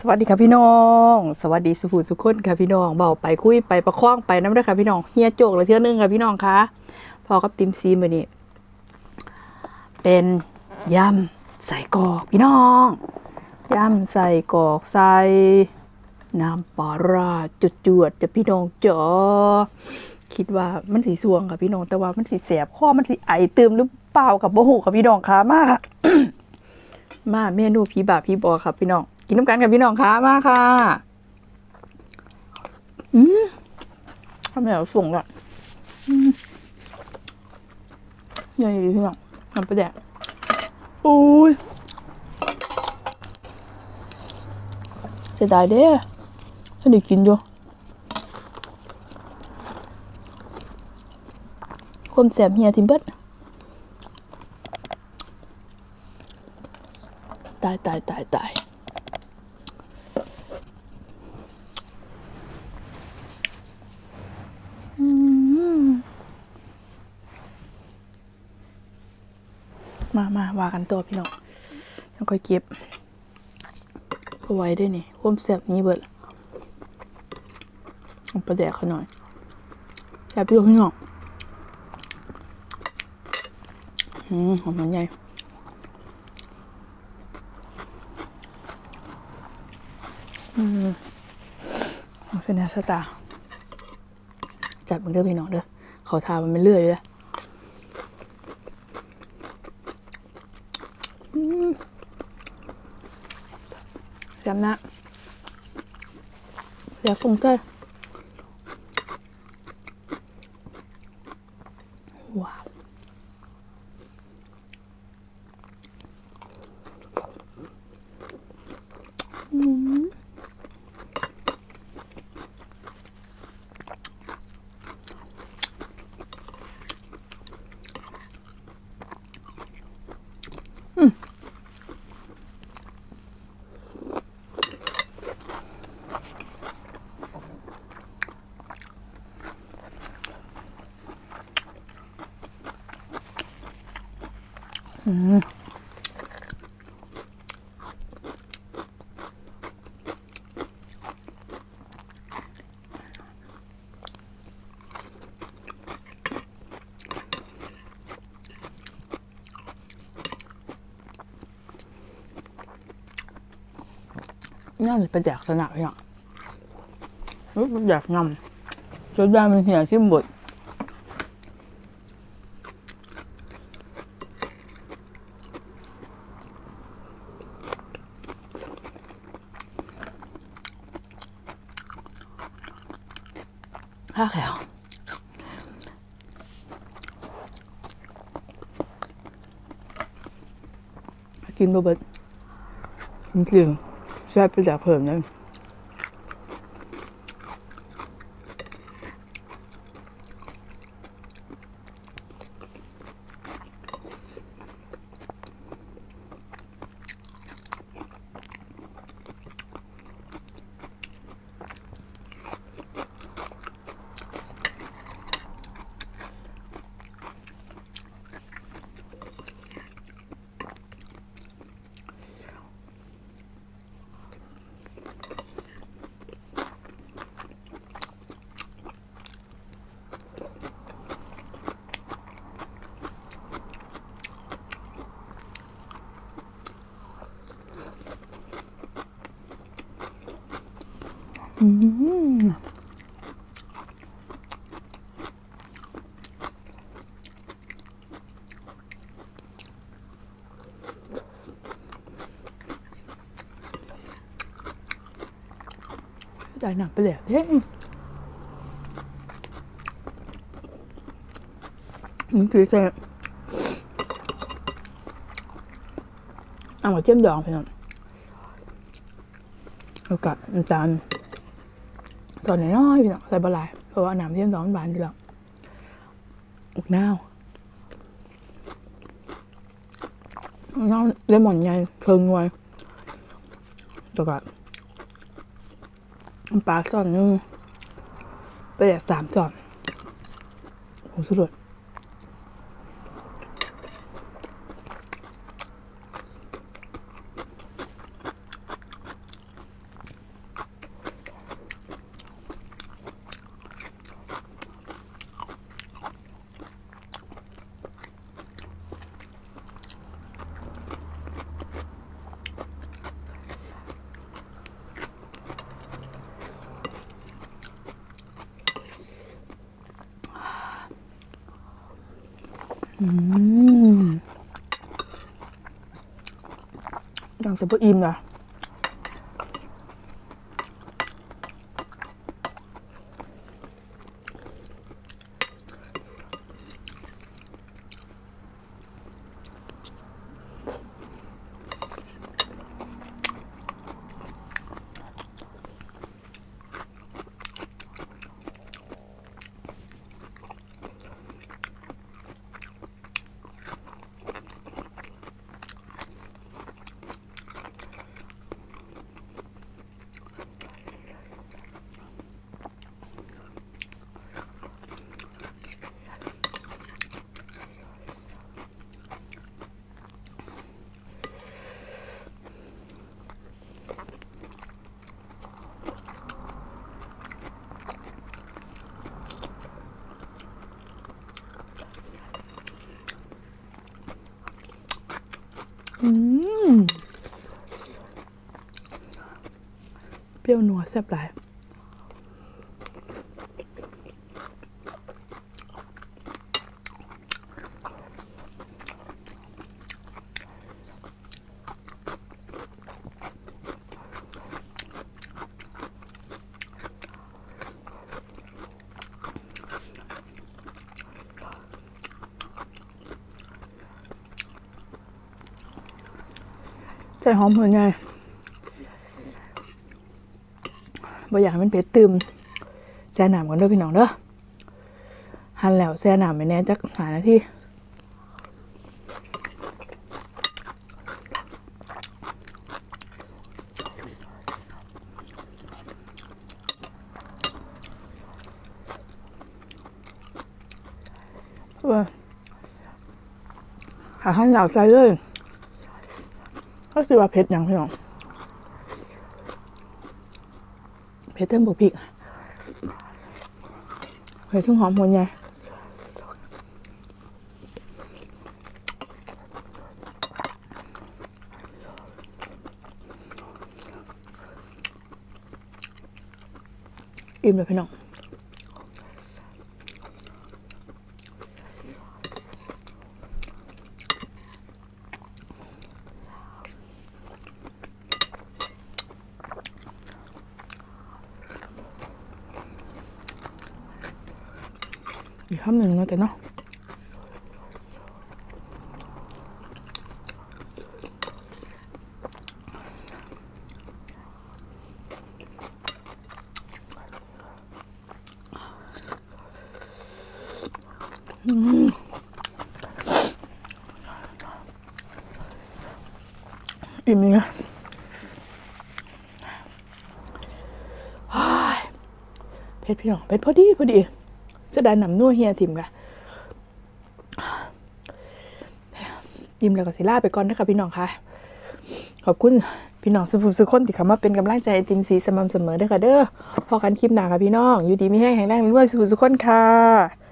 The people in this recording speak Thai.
สวัสดีค่ะพี่น้อง สวัสดีสุภูสุขคนค่ะพี่น้องเบาไปคุยไปประคองไปน้ำได้อค่ะพี่น้องเฮียโจกเลยเที่ยวนึงค่ะพี่น้องคะพอกับติมซีมือนี้เป็นยำใส่กอกพี่น้องยำใส่กอกใส่น้ำปลาราจุดจวดจะพี่น้องจ๋อคิดว่ามันสีสวงค่ะพี่น้องแต่ว่ามันสีแสบข้อมันสีไอเติมหรือเปล่ากับโบหูค่ะพี่น้องคะมากมาเมนูพี่บาพี่บอครับพี่น้อง กินน้ำกันกับพี่น้องค่ะมาค่ะอืมทำไมเราส่งละอืมใหญ่ดีพี่น้องทำไปแดกโอ้ยเสียดายเด้ถ้าได้กินอยู่ความแสบเฮียทิมเบิดตายตายตายตาย มามาว่ากันตัวพี่น้องยังค่อยเก็บเอาไว้ด้วยนี่ความแซ่บนี้เบิดเอาไปแดกเขาหน่อยแซ่บอยู่พี่น้องอืมหอมมันใหญ่เอาเส้นสตาจัดมึงเด้อพี่น้องเด้อเขาทามันไม่เลื่อยอยู่แล้วอืมจำนะ เดี๋ย น่าจะเป็นแดกสนับพี่น้องรู้เป็นแดกยำจะได้มันเหี่ยที่บด ข้าแขวกินบะเบิดจริงแซ่บไปจากเพิ่มนั้น คือจะเอามาเทียมดองไตอนน้อยๆพี่น้องใส่บะหลายเพราะว่าน้ำเทียมสองมันบานอยู่แล้วอุกน้าวน้าวเลมอนใหญ่เคิงไว้แล้วก็ปลาสอนนึงไปแดกสามสอนโหสุดยอด อืมดังแต่พออิ่มนะ เปรี้ยวนัวแซ่บหลาย ส่หอมหัวไงบ่อยากให้มันเผ็ดตืมแช่น้ำกันด้วยพี่น้องเด้อหั่นแล้วแช่น้ำไปแน่จักหานาทีว่าหาหั่นแล้วใส่เลย ก็สิว่าเผ็ดยังพี่น้องเผ็ดเต็มบุกพริกเผ็ดซึ่งหอมหัวใหญ่อิ่มเลยพี่น้อง อีกคำหนึ่งเนาะแต่เนาะอืมอิ่มเลยนะฮ้ายเผ็ดพี่น้องเผ็ดพอดี พอดี จะได้หนำนัวเฮียทิมค่ะยิ้มแล้วก็สิลาไปก่อนนะคะพี่น้องค่ะ ขอบคุณพี่น้องสุภูสุคนที่เข้ามาเป็นกำลังใจให้ติมสีสม่ำเสมอเด้อค่ะเด้อพอกันคลิปหนาค่ะพี่น้อง อยู่ดีไม่แห้งแห้งแรงรวยสุภูสุคนค่ะ